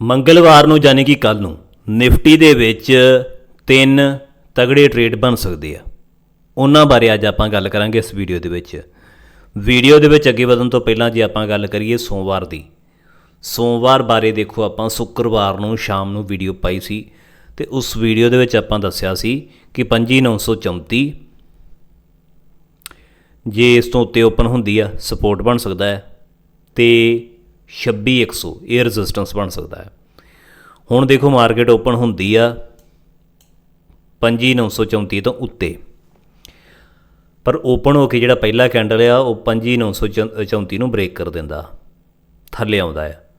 ਮੰਗਲਵਾਰ ਨੂੰ ਯਾਨੀ ਕਿ ਕੱਲ ਨੂੰ ਨਿਫਟੀ ਦੇ ਵਿੱਚ ਤਿੰਨ ਤਗੜੇ ਟ੍ਰੇਡ ਬਣ ਸਕਦੇ ਆ। ਉਹਨਾਂ ਬਾਰੇ ਅੱਜ ਆਪਾਂ ਗੱਲ ਕਰਾਂਗੇ ਇਸ ਵੀਡੀਓ ਦੇ ਵਿੱਚ। ਵੀਡੀਓ ਦੇ ਵਿੱਚ ਅੱਗੇ ਵਧਣ ਤੋਂ ਪਹਿਲਾਂ ਜੇ ਆਪਾਂ ਗੱਲ ਕਰੀਏ ਸੋਮਵਾਰ ਦੀ, ਸੋਮਵਾਰ ਬਾਰੇ ਦੇਖੋ ਆਪਾਂ ਸ਼ੁੱਕਰਵਾਰ ਨੂੰ ਸ਼ਾਮ ਨੂੰ ਵੀਡੀਓ ਪਾਈ ਸੀ ਤੇ ਉਸ ਵੀਡੀਓ ਦੇ ਵਿੱਚ ਆਪਾਂ ਦੱਸਿਆ ਸੀ ਕਿ 25934 ਜੇ ਇਸ ਤੋਂ ਉੱਤੇ ਓਪਨ ਹੁੰਦੀ ਆ, ਸਪੋਰਟ ਬਣ ਸਕਦਾ ਹੈ ਤੇ 26100 ਇਹ ਰੈਜ਼ਿਸਟੈਂਸ ਬਣ ਸਕਦਾ ਹੈ। ਹੁਣ ਦੇਖੋ ਮਾਰਕੀਟ ਓਪਨ ਹੁੰਦੀ ਆ 25934 ਤੋਂ ਉੱਤੇ। ਪਰ ਓਪਨ ਹੋ ਕੇ ਜਿਹੜਾ ਪਹਿਲਾ ਕੈਂਡਲ ਆ, ਉਹ 25934 ਨੂੰ ਬ੍ਰੇਕ ਕਰ ਦਿੰਦਾ। ਥੱਲੇ ਆਉਂਦਾ ਹੈ।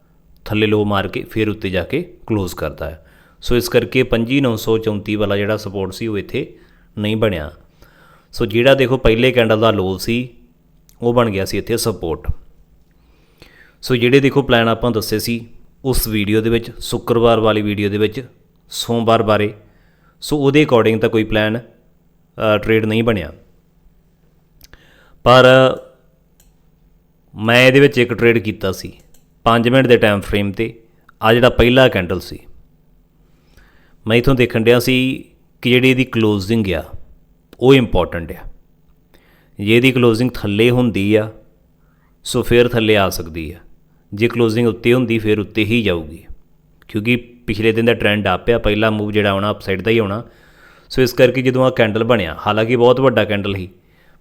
ਥੱਲੇ ਲੋ ਮਾਰ ਕੇ ਫਿਰ ਉੱਤੇ ਜਾ ਕੇ ক্লোਜ਼ ਕਰਦਾ ਹੈ। ਸੋ ਇਸ ਕਰਕੇ 25934 ਵਾਲਾ ਜਿਹੜਾ ਸਪੋਰਟ ਸੀ, ਉਹ ਇੱਥੇ ਨਹੀਂ ਬਣਿਆ। ਸੋ ਜਿਹੜਾ ਦੇਖੋ ਪਹਿਲੇ ਕੈਂਡਲ ਦਾ ਲੋ ਸੀ, ਉਹ ਬਣ ਗਿਆ ਸੀ ਇੱਥੇ ਸਪੋਰਟ ਸੋ ਜਿਹੜੇ ਦੇਖੋ ਪਲਾਨ ਆਪਾਂ ਦੱਸੇ ਸੀ, ਉਸ ਵੀਡੀਓ ਦੇ ਵਿੱਚ, ਸ਼ੁੱਕਰਵਾਰ ਵਾਲੀ ਵੀਡੀਓ ਦੇ ਵਿੱਚ, ਸੋਮਵਾਰ ਬਾਰੇ, ਸੋ ਉਹਦੇ ਅਕੋਰਡਿੰਗ ਤਾਂ ਕੋਈ ਪਲਾਨ ਟ੍ਰੇਡ ਨਹੀਂ ਬਣਿਆ। ਪਰ ਮੈਂ ਇਹਦੇ ਵਿੱਚ ਇੱਕ ਟ੍ਰੇਡ ਕੀਤਾ ਸੀ 5 ਮਿੰਟ ਦੇ ਟਾਈਮ ਫਰੇਮ ਤੇ, ਆ ਜਿਹੜਾ ਪਹਿਲਾ ਕੈਂਡਲ ਸੀ। ਮੈਂ ਇਥੋਂ ਦੇਖਣ ਡਿਆ ਸੀ ਕਿ ਜਿਹੜੀ ਇਹਦੀ ਕਲੋਜ਼ਿੰਗ ਆ, ਉਹ ਇੰਪੋਰਟੈਂਟ ਆ। ਜੇ ਇਹਦੀ ਕਲੋਜ਼ਿੰਗ ਥੱਲੇ ਹੁੰਦੀ ਆ, ਸੋ ਫਿਰ ਥੱਲੇ ਆ ਸਕਦੀ ਆ। ਜੇ ਕਲੋਜ਼ਿੰਗ ਉੱਤੇ ਹੁੰਦੀ, ਫਿਰ ਉੱਤੇ ਹੀ ਜਾਊਗੀ। ਕਿਉਂਕਿ ਪਿਛਲੇ ਦਿਨ ਦਾ ਟ੍ਰੈਂਡ ਆ ਪਿਆ, ਪਹਿਲਾ ਮੂਵ ਜਿਹੜਾ ਆਉਣਾ ਅਪਸਾਈਡ ਦਾ ਹੀ ਆਉਣਾ। ਸੋ ਇਸ ਕਰਕੇ ਜਦੋਂ ਆ ਕੈਂਡਲ ਬਣਿਆ, ਹਾਲਾਂਕਿ ਬਹੁਤ ਵੱਡਾ ਕੈਂਡਲ ਸੀ,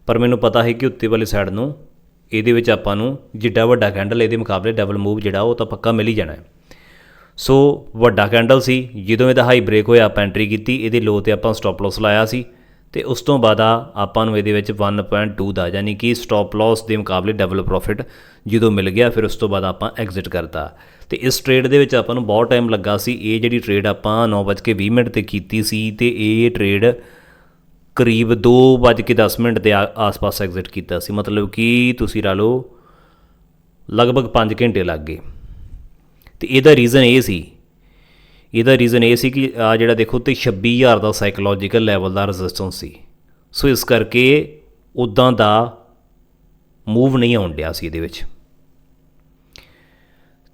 ਪਰ ਮੈਨੂੰ ਪਤਾ ਹੈ ਕਿ ਉੱਤੇ ਵਾਲੀ ਸਾਈਡ ਨੂੰ ਇਹਦੇ ਵਿੱਚ ਆਪਾਂ ਨੂੰ ਜਿੱਡਾ ਵੱਡਾ ਕੈਂਡਲ ਇਹਦੇ ਮੁਕਾਬਲੇ ਡਬਲ ਮੂਵ ਜਿਹੜਾ, ਉਹ ਤਾਂ ਪੱਕਾ ਮਿਲ ਹੀ ਜਾਣਾ ਹੈ। ਸੋ ਵੱਡਾ ਕੈਂਡਲ ਸੀ, ਜਦੋਂ ਇਹਦਾ ਹਾਈ ਬ੍ਰੇਕ ਹੋਇਆ, ਆਪਾਂ ਐਂਟਰੀ ਕੀਤੀ, ਇਹਦੇ ਲੋ ਤੇ ਆਪਾਂ ਸਟਾਪ ਲਾਸ ਲਾਇਆ ਸੀ। ਤੇ ਉਸ ਤੋਂ ਬਾਅਦ ਆਪਾਂ ਨੂੰ ਇਹਦੇ ਵਿੱਚ 1.2 ਦਾ, ਯਾਨੀ ਕਿ ਸਟਾਪ ਲਾਸ ਦੇ ਮੁਕਾਬਲੇ ਡਬਲ ਪ੍ਰੋਫਿਟ ਜਦੋਂ ਮਿਲ ਗਿਆ, ਫਿਰ ਉਸ ਤੋਂ ਬਾਅਦ ਆਪਾਂ ਐਗਜ਼ਿਟ ਕਰਤਾ। ਤੇ ਇਸ ਟ੍ਰੇਡ ਦੇ ਵਿੱਚ ਆਪਾਂ ਨੂੰ ਬਹੁਤ ਟਾਈਮ ਲੱਗਾ ਸੀ। ਇਹ ਜਿਹੜੀ ਟ੍ਰੇਡ ਆਪਾਂ 9:20 ਮਿੰਟ ਤੇ ਕੀਤੀ ਸੀ ਤੇ ਇਹ ਟ੍ਰੇਡ ਕਰੀਬ 2:10 ਮਿੰਟ ਦੇ ਆਸ-ਪਾਸ ਐਗਜ਼ਿਟ ਕੀਤਾ ਸੀ। ਮਤਲਬ ਕਿ ਤੁਸੀਂ ਲਾ ਲਓ, ਲਗਭਗ 5 ਘੰਟੇ ਲੱਗ ਗਏ। ਤੇ ਇਹਦਾ ਰੀਜ਼ਨ ਇਹ ਸੀ ਇਹਦਾ ਰੀਜ਼ਨ ਇਹ ਸੀ ਕਿ ਆ ਜਿਹੜਾ ਦੇਖੋ ਤੇ 26000 ਦਾ ਸਾਈਕੋਲੋਜੀਕਲ ਲੈਵਲ ਦਾ ਰੈਜ਼ਿਸਟੈਂਸ ਸੀ। ਸੋ ਇਸ ਕਰਕੇ ਉਦਾਂ ਦਾ ਮੂਵ ਨਹੀਂ ਆਉਣ ਡਿਆ ਸੀ ਇਹਦੇ ਵਿੱਚ।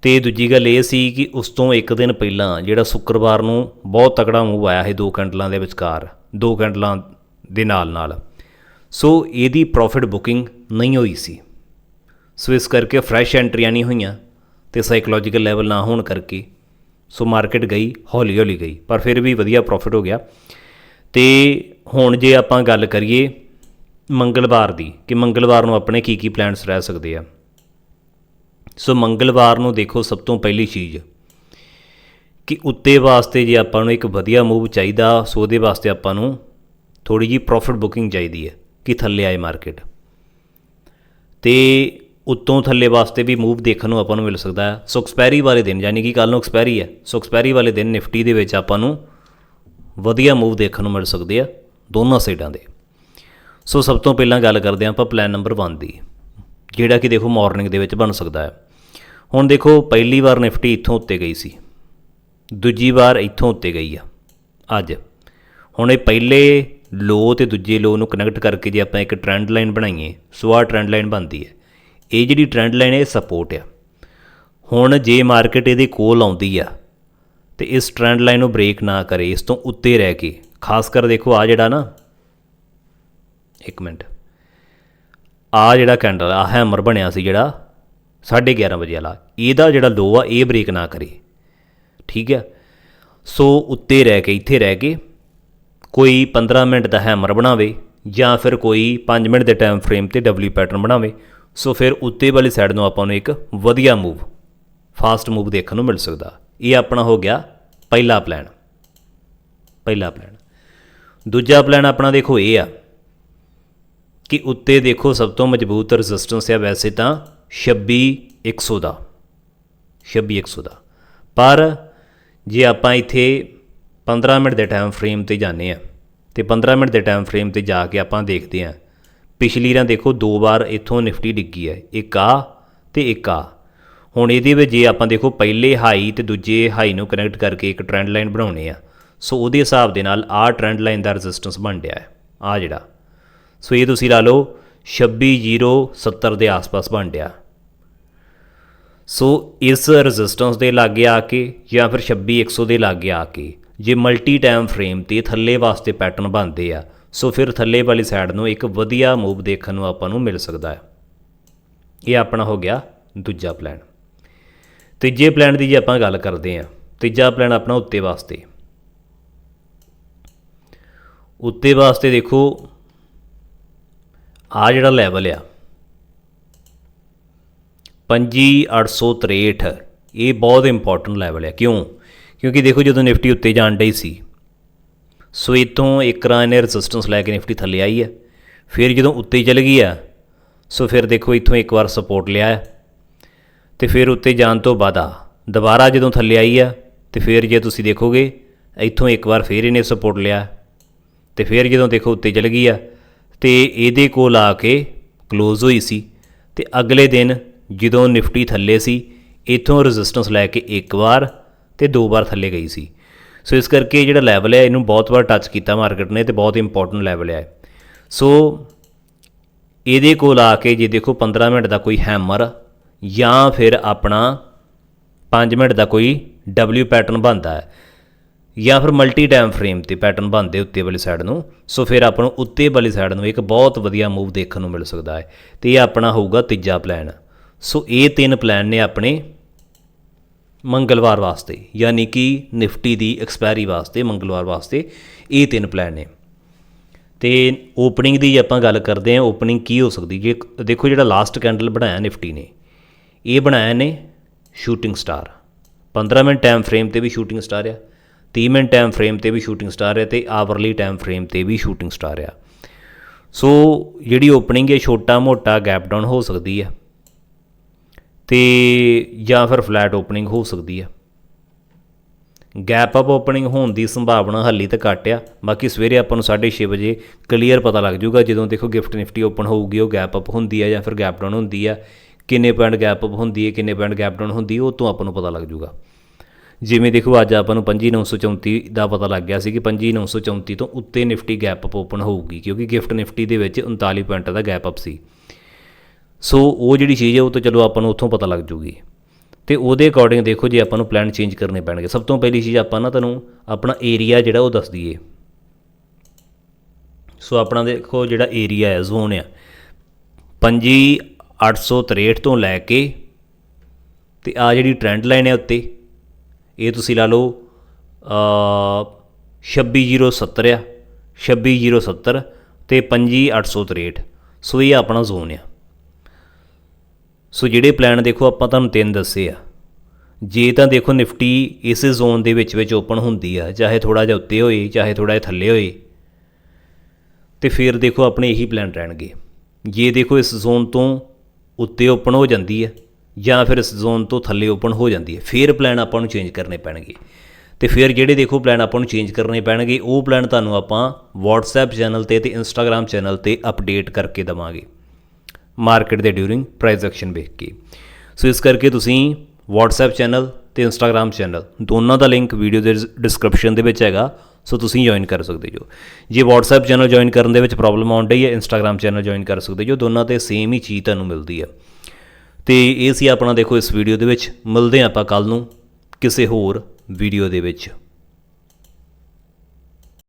ਤੇ ਦੂਜੀ ਗੱਲ ਇਹ ਸੀ ਕਿ ਉਸ ਤੋਂ ਇੱਕ ਦਿਨ ਪਹਿਲਾਂ ਜਿਹੜਾ ਸ਼ੁੱਕਰਵਾਰ ਨੂੰ ਬਹੁਤ ਤਕੜਾ ਮੂਵ ਆਇਆ ਸੀ ਦੋ ਕੈਂਡਲਾਂ ਦੇ ਵਿਚਕਾਰ, ਦੋ ਕੈਂਡਲਾਂ ਦੇ ਨਾਲ ਨਾਲ। ਸੋ ਇਹਦੀ ਪ੍ਰੋਫਿਟ ਬੁਕਿੰਗ ਨਹੀਂ ਹੋਈ ਸੀ। ਸੋ ਇਸ ਕਰਕੇ ਫਰੈਸ਼ ਐਂਟਰੀਆਂ ਨਹੀਂ ਹੋਈਆਂ ਤੇ ਸਾਈਕੋਲੋਜੀਕਲ ਲੈਵਲ ਨਾ ਹੋਣ ਕਰਕੇ ਸੋ ਮਾਰਕੀਟ ਗਈ, ਹੌਲੀ ਹੌਲੀ ਗਈ, ਪਰ ਫਿਰ ਵੀ ਵਧੀਆ ਪ੍ਰੋਫਿਟ ਹੋ ਗਿਆ। ਤੇ ਹੁਣ ਜੇ ਆਪਾਂ ਗੱਲ ਕਰੀਏ ਮੰਗਲਵਾਰ ਦੀ, ਕਿ ਮੰਗਲਵਾਰ ਨੂੰ ਆਪਣੇ ਕੀ ਕੀ ਪਲਾਨਸ ਰਹਿ ਸਕਦੇ ਆ? ਸੋ ਮੰਗਲਵਾਰ ਨੂੰ ਦੇਖੋ ਸਭ ਤੋਂ ਪਹਿਲੀ ਚੀਜ਼, ਕਿ ਉੱਤੇ ਵਾਸਤੇ ਜੇ ਆਪਾਂ ਨੂੰ ਇੱਕ ਵਧੀਆ ਮੂਵ ਚਾਹੀਦਾ, ਸੋ ਉਹਦੇ ਵਾਸਤੇ ਆਪਾਂ ਨੂੰ ਥੋੜੀ ਜੀ ਪ੍ਰੋਫਿਟ ਬੁਕਿੰਗ ਚਾਹੀਦੀ ਹੈ, ਕਿ ਥੱਲੇ ਆਏ ਮਾਰਕੀਟ ਤੇ ਉੱਤੋਂ ਥੱਲੇ ਵਾਸਤੇ ਵੀ ਮੂਵ ਦੇਖਣ ਨੂੰ ਆਪਾਂ ਨੂੰ ਮਿਲ ਸਕਦਾ ਹੈ। ਸੋ ਐਕਸਪਾਇਰੀ ਵਾਲੇ ਦਿਨ, ਯਾਨੀ ਕਿ ਕੱਲ ਨੂੰ ਐਕਸਪਾਇਰੀ ਹੈ। ਸੋ ਐਕਸਪਾਇਰੀ ਵਾਲੇ ਦਿਨ ਨਿਫਟੀ ਦੇ ਵਿੱਚ ਆਪਾਂ ਨੂੰ ਵਧੀਆ ਮੂਵ ਦੇਖਣ ਨੂੰ ਮਿਲ ਸਕਦੇ ਆ ਦੋਨਾਂ ਸਾਈਡਾਂ ਦੇ। ਸੋ ਸਭ ਤੋਂ ਪਹਿਲਾਂ ਗੱਲ ਕਰਦੇ ਹਾਂ ਆਪਾਂ ਪਲਾਨ ਨੰਬਰ 1 ਦੀ, ਜਿਹੜਾ ਕਿ ਦੇਖੋ ਮਾਰਨਿੰਗ ਦੇ ਵਿੱਚ ਬਣ ਸਕਦਾ ਹੈ। ਹੁਣ ਦੇਖੋ ਪਹਿਲੀ ਵਾਰ ਨਿਫਟੀ ਇੱਥੋਂ ਉੱਤੇ ਗਈ ਸੀ, ਦੂਜੀ ਵਾਰ ਇੱਥੋਂ ਉੱਤੇ ਗਈ ਆ, ਅੱਜ। ਹੁਣ ਇਹ ਪਹਿਲੇ ਲੋ ਤੇ ਦੂਜੇ ਲੋ ਨੂੰ ਕਨੈਕਟ ਕਰਕੇ ਜੇ ਆਪਾਂ ਇੱਕ ਟ੍ਰੈਂਡ ਲਾਈਨ ਬਣਾਈਏ, ਸੋ ਆਹ ਟ੍ਰੈਂਡ ਲਾਈਨ ਬਣਦੀ ਹੈ। ਇਹ ਜਿਹੜੀ ਟ੍ਰੈਂਡ ਲਾਈਨ ਇਹ ਸਪੋਰਟ ਆ। ਹੁਣ ਜੇ ਮਾਰਕੀਟ ਇਹਦੇ ਕੋਲ ਆਉਂਦੀ ਆ, ਤੇ ਇਸ ਟ੍ਰੈਂਡ ਲਾਈਨ ਨੂੰ ਬ੍ਰੇਕ ਨਾ ਕਰੇ, ਇਸ ਤੋਂ ਉੱਤੇ ਰਹਿ ਕੇ। ਖਾਸ ਕਰ ਦੇਖੋ ਆ ਜਿਹੜਾ ਨਾ, ਇੱਕ ਮਿੰਟ। ਆ ਜਿਹੜਾ ਕੈਂਡਲ ਆ ਹੈਮਰ ਬਣਿਆ ਸੀ ਜਿਹੜਾ 11:30 ਵਜੇ ਵਾਲਾ। ਇਹਦਾ ਜਿਹੜਾ ਲੋ ਆ, ਇਹ ਬ੍ਰੇਕ ਨਾ ਕਰੇ। ਠੀਕ ਹੈ ਸੋ ਉੱਤੇ ਰਹਿ ਕੇ, ਇੱਥੇ ਰਹਿ ਕੇ ਕੋਈ 15 ਮਿੰਟ ਦਾ ਹੈਮਰ ਬਣਾਵੇ ਜਾਂ ਫਿਰ ਕੋਈ 5 ਮਿੰਟ ਦੇ ਟਾਈਮ ਫਰੇਮ ਤੇ ਡਬਲਯੂ ਪੈਟਰਨ ਬਣਾਵੇ। ਸੋ ਫਿਰ ਉੱਤੇ ਵਾਲੀ ਸਾਈਡ ਨੂੰ ਆਪਾਂ ਨੂੰ ਇੱਕ ਵਧੀਆ ਮੂਵ ਫਾਸਟ ਮੂਵ ਦੇਖਣ ਨੂੰ ਮਿਲ ਸਕਦਾ। ਇਹ ਆਪਣਾ ਹੋ ਗਿਆ ਪਹਿਲਾ ਪਲਾਨ ਪਹਿਲਾ ਪਲਾਨ ਦੂਜਾ ਪਲਾਨ ਆਪਣਾ ਦੇਖੋ ਇਹ ਆ ਕਿ ਉੱਤੇ ਦੇਖੋ ਸਭ ਤੋਂ ਮਜ਼ਬੂਤ ਰੈਜ਼ਿਸਟੈਂਸ ਹੈ ਵੈਸੇ ਤਾਂ 26100 ਦਾ। 26100 ਦਾ। ਪਰ ਜੇ ਆਪਾਂ ਇੱਥੇ 15 ਮਿੰਟ ਦੇ ਟਾਈਮ ਫਰੇਮ ਤੇ ਜਾਂਦੇ ਆ, ਤੇ 15 ਮਿੰਟ ਦੇ ਟਾਈਮ ਫਰੇਮ ਤੇ ਜਾ ਕੇ ਆਪਾਂ ਦੇਖਦੇ ਆ ਪਿਛਲੀ ਰਾਂ ਦੇਖੋ, ਦੋ ਵਾਰ ਇੱਥੋਂ ਨਿਫਟੀ ਡਿੱਗੀ ਹੈ। ਇੱਕ ਆ ਤੇ ਇੱਕ ਆ। ਹੁਣ ਇਹਦੇ ਵਿੱਚ ਜੇ ਆਪਾਂ ਦੇਖੋ, ਪਹਿਲੇ ਹਾਈ ਤੇ ਦੂਜੇ ਹਾਈ ਨੂੰ ਕਨੈਕਟ ਕਰਕੇ ਇੱਕ ਟ੍ਰੈਂਡ ਲਾਈਨ ਬਣਾਉਣੇ ਆ। ਸੋ ਉਹਦੇ ਹਿਸਾਬ ਦੇ ਨਾਲ ਆਹ ਟ੍ਰੈਂਡ ਲਾਈਨ ਦਾ ਰੈਜ਼ਿਸਟੈਂਸ ਬਣ ਰਿਹਾ ਹੈ। ਆ ਜਿਹੜਾ। ਸੋ ਇਹ ਤੁਸੀਂ ਲਾ ਲਓ 26070 ਦੇ ਆਸ-ਪਾਸ ਬਣ ਰਿਹਾ। ਸੋ ਇਸ ਰੈਜ਼ਿਸਟੈਂਸ ਦੇ ਲਾਗੇ ਆ ਕੇ ਜਾਂ ਫਿਰ 26100 ਦੇ ਲਾਗੇ ਆ ਕੇ, ਜੇ ਮਲਟੀ ਟਾਈਮ ਫਰੇਮ ਤੇ ਥੱਲੇ ਵਾਸਤੇ ਪੈਟਰਨ ਬਣਦੇ ਆ ਸੋ ਫਿਰ ਥੱਲੇ ਵਾਲੀ ਸਾਈਡ ਨੂੰ ਇੱਕ ਵਧੀਆ ਮੂਵ ਦੇਖਣ ਨੂੰ ਆਪਾਂ ਨੂੰ ਮਿਲ ਸਕਦਾ ਹੈ। ਇਹ ਆਪਣਾ ਹੋ ਗਿਆ ਦੂਜਾ ਪਲਾਨ ਤੀਜੇ ਪਲਾਨ ਦੀ ਜੇ ਆਪਾਂ ਗੱਲ ਕਰਦੇ ਹਾਂ, ਤੀਜਾ ਪਲਾਨ ਆਪਣਾ ਉੱਤੇ ਵਾਸਤੇ। ਉੱਤੇ ਵਾਸਤੇ ਦੇਖੋ ਆ ਜਿਹੜਾ ਲੈਵਲ ਆ 25863 ਇਹ ਬਹੁਤ ਇੰਪੋਰਟੈਂਟ ਲੈਵਲ ਹੈ ਕਿਉਂ? ਕਿਉਂਕਿ ਦੇਖੋ ਜਦੋਂ ਨਿਫਟੀ ਉੱਤੇ ਜਾਣ ਡਈ ਸੀ ਸੋ ਇਥੋਂ ਇੱਕ ਰਾਂ ਨੇ ਰੈਜ਼ਿਸਟੈਂਸ ਲੈ ਕੇ ਨਿਫਟੀ ਥੱਲੇ ਆਈ ਹੈ। ਫਿਰ ਜਦੋਂ ਉੱਤੇ ਚਲ ਗਈ ਆ ਸੋ ਫਿਰ ਦੇਖੋ ਇਥੋਂ ਇੱਕ ਵਾਰ ਸਪੋਰਟ ਲਿਆ ਹੈ। ਤੇ ਫਿਰ ਉੱਤੇ ਜਾਣ ਤੋਂ ਬਾਅਦ ਆ, ਦੁਬਾਰਾ ਜਦੋਂ ਥੱਲੇ ਆਈ ਆ ਤੇ ਫਿਰ ਜੇ ਤੁਸੀਂ ਦੇਖੋਗੇ, ਇੱਥੋਂ ਇੱਕ ਵਾਰ ਫਿਰ ਇਹਨੇ ਸਪੋਰਟ ਲਿਆ ਤੇ ਫਿਰ ਜਦੋਂ ਦੇਖੋ ਉੱਤੇ ਚਲ ਗਈ ਆ ਤੇ ਇਹਦੇ ਕੋਲ ਆ ਕੇ ক্লোਜ਼ ਹੋਈ ਸੀ। ਤੇ ਅਗਲੇ ਦਿਨ ਜਦੋਂ ਨਿਫਟੀ ਥੱਲੇ ਸੀ, ਇਥੋਂ ਰੈਜ਼ਿਸਟੈਂਸ ਲੈ ਕੇ ਇੱਕ ਵਾਰ ਤੇ ਦੋ ਵਾਰ ਥੱਲੇ ਗਈ ਸੀ। ਸੋ ਇਸ ਕਰਕੇ ਜਿਹੜਾ ਲੈਵਲ ਹੈ, ਇਹਨੂੰ ਬਹੁਤ ਵਾਰ ਟੱਚ ਕੀਤਾ ਮਾਰਕੀਟ ਨੇ ਤੇ ਬਹੁਤ ਇੰਪੋਰਟੈਂਟ ਲੈਵਲ ਹੈ। ਸੋ ਇਹਦੇ ਕੋਲ ਆ ਕੇ ਜੇ ਦੇਖੋ 15 ਮਿੰਟ ਦਾ ਕੋਈ ਹੈਮਰ ਜਾਂ ਫਿਰ ਆਪਣਾ 5 ਮਿੰਟ ਦਾ ਕੋਈ W ਪੈਟਰਨ ਬਣਦਾ ਹੈ, ਜਾਂ ਫਿਰ ਮਲਟੀ ਟਾਈਮ ਫਰੇਮ ਤੇ ਪੈਟਰਨ ਬਣਦੇ ਉੱਤੇ ਵਾਲੀ ਸਾਈਡ ਨੂੰ ਸੋ ਫਿਰ ਆਪਾਂ ਨੂੰ ਉੱਤੇ ਵਾਲੀ ਸਾਈਡ ਨੂੰ ਇੱਕ ਬਹੁਤ ਵਧੀਆ ਮੂਵ ਦੇਖਣ ਨੂੰ ਮਿਲ ਸਕਦਾ ਹੈ। ਤੇ ਇਹ ਆਪਣਾ ਹੋਊਗਾ ਤੀਜਾ ਪਲਾਨ ਸੋ ਇਹ ਤਿੰਨ ਪਲਾਨ ਨੇ ਆਪਣੇ ਮੰਗਲਵਾਰ ਵਾਸਤੇ, ਯਾਨੀ ਕਿ ਨਿਫਟੀ ਦੀ ਐਕਸਪਾਇਰੀ ਵਾਸਤੇ, ਮੰਗਲਵਾਰ ਵਾਸਤੇ ਇਹ ਤਿੰਨ ਪਲਾਨ ਨੇ। ਤੇ ਓਪਨਿੰਗ ਦੀ ਜੇ ਆਪਾਂ ਗੱਲ ਕਰਦੇ ਹਾਂ ਓਪਨਿੰਗ ਕੀ ਹੋ ਸਕਦੀ ਜੇ ਦੇਖੋ ਜਿਹੜਾ ਲਾਸਟ ਕੈਂਡਲ ਬਣਾਇਆ ਨਿਫਟੀ ਨੇ, ਇਹ ਬਣਾਇਆ ਨੇ shooting star 15 minute time frame ਤੇ ਵੀ ਸ਼ੂਟਿੰਗ ਸਟਾਰ ਆ 30 ਮਿੰਟ ਟਾਈਮ ਫਰੇਮ ਤੇ ਵੀ ਸ਼ੂਟਿੰਗ ਸਟਾਰ ਆ ਤੇ ਆਵਰਲੀ ਟਾਈਮ ਫਰੇਮ ਤੇ ਵੀ ਸ਼ੂਟਿੰਗ ਸਟਾਰ ਆ। ਸੋ ਜਿਹੜੀ ਓਪਨਿੰਗ ਹੈ, ਛੋਟਾ ਮੋਟਾ ਗੈਪ ਡਾਊਨ ਹੋ ਸਕਦੀ ਹੈ। ਤੇ ਜਾਂ ਫਿਰ ਫਲੈਟ ਓਪਨਿੰਗ ਹੋ ਸਕਦੀ ਹੈ ਗੈਪ ਅਪ ਓਪਨਿੰਗ ਹੋਣ ਦੀ ਸੰਭਾਵਨਾ ਹਾਲੀ ਤਾਂ ਘੱਟ ਆ। ਬਾਕੀ ਸਵੇਰੇ ਆਪਾਂ ਨੂੰ 6:30 ਵਜੇ ਕਲੀਅਰ ਪਤਾ ਲੱਗ ਜਾਊਗਾ ਜਦੋਂ ਦੇਖੋ ਗਿਫਟ ਨਿਫਟੀ ਓਪਨ ਹੋਊਗੀ, ਉਹ ਗੈਪ ਅਪ ਹੁੰਦੀ ਹੈ ਜਾਂ ਫਿਰ ਗੈਪ ਡਾਊਨ ਹੁੰਦੀ ਆ। ਕਿੰਨੇ ਪੁਆਇੰਟ ਗੈਪ ਅਪ ਹੁੰਦੀ ਹੈ ਕਿੰਨੇ ਪੁਆਇੰਟ ਗੈਪ ਡਾਊਨ ਹੁੰਦੀ ਉਹ ਤੋਂ ਆਪਾਂ ਨੂੰ ਪਤਾ ਲੱਗ ਜਾਊਗਾ। ਜਿਵੇਂ ਦੇਖੋ ਅੱਜ ਆਪਾਂ ਨੂੰ 25934 ਦਾ ਪਤਾ ਲੱਗ ਗਿਆ ਸੀ ਕਿ 25934 ਤੋਂ ਉੱਤੇ ਨਿਫਟੀ ਗੈਪ ਅਪ ਓਪਨ ਹੋਊਗੀ, ਕਿਉਂਕਿ ਗਿਫਟ ਨਿਫਟੀ ਦੇ ਵਿੱਚ 39 ਪੁਆਇੰਟ ਦਾ ਗੈਪ ਅਪ ਸੀ। ਸੋ ਉਹ ਜਿਹੜੀ ਚੀਜ਼ ਹੈ ਉਹ ਤਾਂ ਚਲੋ ਆਪਾਂ ਨੂੰ ਉੱਥੋਂ ਪਤਾ ਲੱਗ ਜੂਗੀ। ਤੇ ਉਹਦੇ ਅਕੋਰਡਿੰਗ ਦੇਖੋ ਜੇ ਆਪਾਂ ਨੂੰ ਪਲਾਨ ਚੇਂਜ ਕਰਨੇ ਪੈਣਗੇ। ਸਭ ਤੋਂ ਪਹਿਲੀ ਚੀਜ਼ ਆਪਾਂ ਨਾ ਤੁਹਾਨੂੰ ਆਪਣਾ ਏਰੀਆ ਜਿਹੜਾ ਉਹ ਦੱਸ ਦਈਏ। ਸੋ ਆਪਣਾ ਦੇਖੋ ਜਿਹੜਾ ਏਰੀਆ ਹੈ ਜ਼ੋਨ ਆ। 5863 ਤੋਂ ਲੈ ਕੇ ਤੇ ਆ ਜਿਹੜੀ ਟ੍ਰੈਂਡ ਲਾਈਨ ਹੈ ਉੱਤੇ, ਇਹ ਤੁਸੀਂ ਲਾ ਲਓ ਅ 26070 ਆ 26070 ਤੇ 25863 ਸੋ ਇਹ ਆਪਣਾ ਜ਼ੋਨ ਆ। ਸੋ ਜਿਹੜੇ ਪਲਾਨ ਦੇਖੋ, ਆਪਾਂ ਤੁਹਾਨੂੰ ਤਿੰਨ ਦੱਸੇ ਆ। ਜੇ ਤਾਂ ਦੇਖੋ, ਨਿਫਟੀ ਇਸੇ ਜ਼ੋਨ ਦੇ ਵਿੱਚ ਵਿੱਚ ਓਪਨ ਹੁੰਦੀ ਆ, ਚਾਹੇ ਥੋੜਾ ਜਿਹਾ ਉੱਤੇ ਹੋਏ, ਚਾਹੇ ਥੋੜਾ ਜਿਹਾ ਥੱਲੇ ਹੋਏ। ਤੇ ਫਿਰ ਦੇਖੋ, ਆਪਣੇ ਇਹੀ ਪਲਾਨ ਰਹਿਣਗੇ। ਜੇ ਦੇਖੋ, ਇਸ ਜ਼ੋਨ ਤੋਂ ਉੱਤੇ ਓਪਨ ਹੋ ਜਾਂਦੀ ਹੈ ਜਾਂ ਫਿਰ ਇਸ ਜ਼ੋਨ ਤੋਂ ਥੱਲੇ ਓਪਨ ਹੋ ਜਾਂਦੀ ਹੈ ਫਿਰ ਪਲਾਨ ਆਪਾਂ ਨੂੰ ਚੇਂਜ ਕਰਨੇ ਪੈਣਗੇ। ਤੇ ਫਿਰ ਜਿਹੜੇ ਦੇਖੋ, ਪਲਾਨ ਆਪਾਂ ਨੂੰ ਚੇਂਜ ਕਰਨੇ ਪੈਣਗੇ, ਉਹ ਪਲਾਨ ਤੁਹਾਨੂੰ ਆਪਾਂ WhatsApp ਚੈਨਲ ਤੇ ਤੇ Instagram ਚੈਨਲ ਤੇ ਅਪਡੇਟ ਕਰਕੇ ਦਵਾਂਗੇ। ਮਾਰਕੀਟ ਦੇ ਡਿਊਰਿੰਗ ਪ੍ਰਾਈਸ ਐਕਸ਼ਨ ਵੇਖ ਕੇ। ਸੋ ਇਸ ਕਰਕੇ ਤੁਸੀਂ WhatsApp ਚੈਨਲ ਤੇ Instagram ਚੈਨਲ ਦੋਨਾਂ ਦਾ ਲਿੰਕ ਵੀਡੀਓ ਦੇ ਡਿਸਕ੍ਰਿਪਸ਼ਨ ਦੇ ਵਿੱਚ ਹੈਗਾ, ਸੋ ਤੁਸੀਂ ਜੁਆਇਨ ਕਰ ਸਕਦੇ ਜੋ। ਜੇ WhatsApp ਚੈਨਲ ਜੁਆਇਨ ਕਰਨ ਦੇ ਵਿੱਚ ਪ੍ਰੋਬਲਮ ਆਉਣ ਡਈ ਹੈ, Instagram ਚੈਨਲ ਜੁਆਇਨ ਕਰ ਸਕਦੇ ਜੋ, ਦੋਨਾਂ ਤੇ ਸੇਮ ਹੀ ਚੀਜ਼ ਤੁਹਾਨੂੰ ਮਿਲਦੀ ਹੈ। ਤੇ ਇਹ ਸੀ ਆਪਣਾ ਦੇਖੋ ਇਸ ਵੀਡੀਓ ਦੇ ਵਿੱਚ, ਮਿਲਦੇ ਹਾਂ ਆਪਾਂ ਕੱਲ ਨੂੰ ਕਿਸੇ ਹੋਰ ਵੀਡੀਓ ਦੇ ਵਿੱਚ।